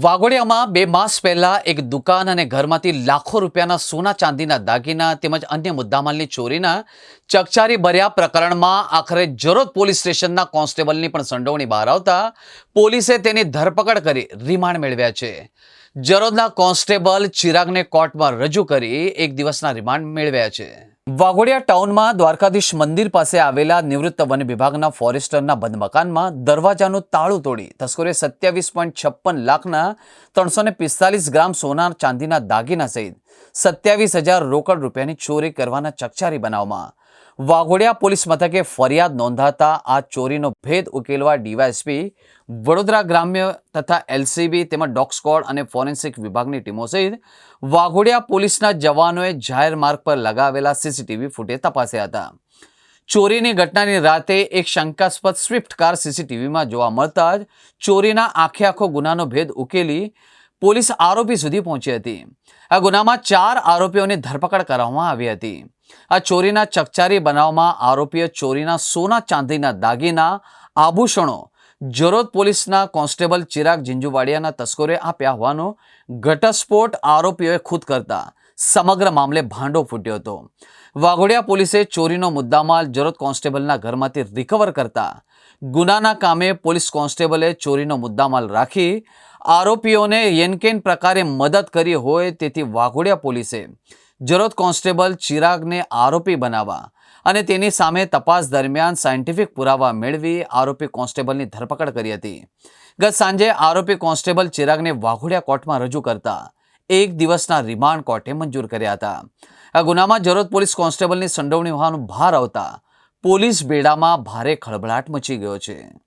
વાઘોડિયામાં બે માસ પહેલા એક દુકાન અને ઘરમાંથી લાખો રૂપિયાના સોના ચાંદીના દાગીના તેમજ અન્ય મુદ્દામાલની ચોરીના ચકચારી ભર્યા પ્રકરણમાં આખરે જરોદ પોલીસ સ્ટેશનના કોન્સ્ટેબલની પણ સંડોવણી બહાર આવતા પોલીસે તેની ધરપકડ કરી રિમાન્ડ મેળવ્યા છે. જરોદના કોન્સ્ટેબલ ચિરાગને કોર્ટમાં રજૂ કરી એક દિવસના રિમાન્ડ મેળવ્યા છે. વાઘોડિયા ટાઉનમાં દ્વારકાધીશ મંદિર પાસે આવેલા નિવૃત્ત વન વિભાગના ફોરેસ્ટરના બંધ મકાનમાં દરવાજાનું તાળું તોડી તસ્કરોએ સત્યાવીસ પોઈન્ટ છપ્પન લાખના ત્રણસો ને પિસ્તાલીસ ગ્રામ સોના ચાંદીના દાગીના સહિત સત્યાવીસ હજાર રોકડ રૂપિયાની ચોરી કરવાના ચકચારી બનાવમાં. વાઘોડિયા પોલીસ મથકે ફરિયાદ નોંધાતા આ ચોરીનો ભેદ ઉકેલવા ડીવાયએસપી વડોદરા ગ્રામ્ય તથા એલસીબી તેમજ ડોગ સ્કોડ અને ફોરેન્સિક વિભાગની ટીમો સહિત વાઘોડિયા પોલીસના જવાનોએ જાહેર માર્ગ પર લગાવેલા સીસીટીવી ફૂટેજ તપાસ્યા હતા. ચોરીની ઘટનાની રાતે એક શંકાસ્પદ સ્વિફ્ટ કાર સીસીટીવીમાં જોવા મળતા જ ચોરીના આખે આખો ગુનાનો ભેદ ઉકેલી પોલીસ આરોપી સુધી પહોંચી હતી. આ ગુનામાં ચાર આરોપીઓની ધરપકડ કરવામાં આવી હતી. આ ચોરીના ચકચારી બનાવમાં આરોપીઓ ચોરીના સોના ચાંદીના દાગીના, આભૂષણો, જરોદ પોલીસના કોન્સ્ટેબલ ચિરાગ જિંજુવાડિયાના તસ્કરે આપ્યા હોવાનો ઘટસ્ફોટ આરોપીઓએ ખુદ કરતા સમગ્ર મામલે ભાંડો ફૂટ્યો હતો. વાઘોડિયા પોલીસે ચોરીનો મુદ્દામાલ જરોદ કોન્સ્ટેબલના ઘરમાંથી રિકવર કરતા ગુનાના કામે પોલીસ કોન્સ્ટેબલે ચોરીનો મુદ્દામાલ રાખી આરોપીઓને યેનકેન પ્રકારે મદદ કરી હોય તેથી વાઘોડિયા પોલીસે જરોદ કોન્સ્ટેબલ ચિરાગને આરોપી બનાવવા અને તેની સામે તપાસ દરમિયાન સાયન્ટિફિક પુરાવા મેળવી આરોપી કોન્સ્ટેબલની ધરપકડ કરી હતી. ગત સાંજે આરોપી કોન્સ્ટેબલ ચિરાગને વાઘોડિયા કોર્ટમાં રજૂ કરતા એક દિવસના રિમાન્ડ કોર્ટે મંજૂર કર્યા હતા. આ ગુનામાં જરોદ પોલીસ કોન્સ્ટેબલની સંડોવણી હોવાનું ભાર આવતા પોલીસ બેડામાં ભારે ખળભળાટ મચી ગયો છે.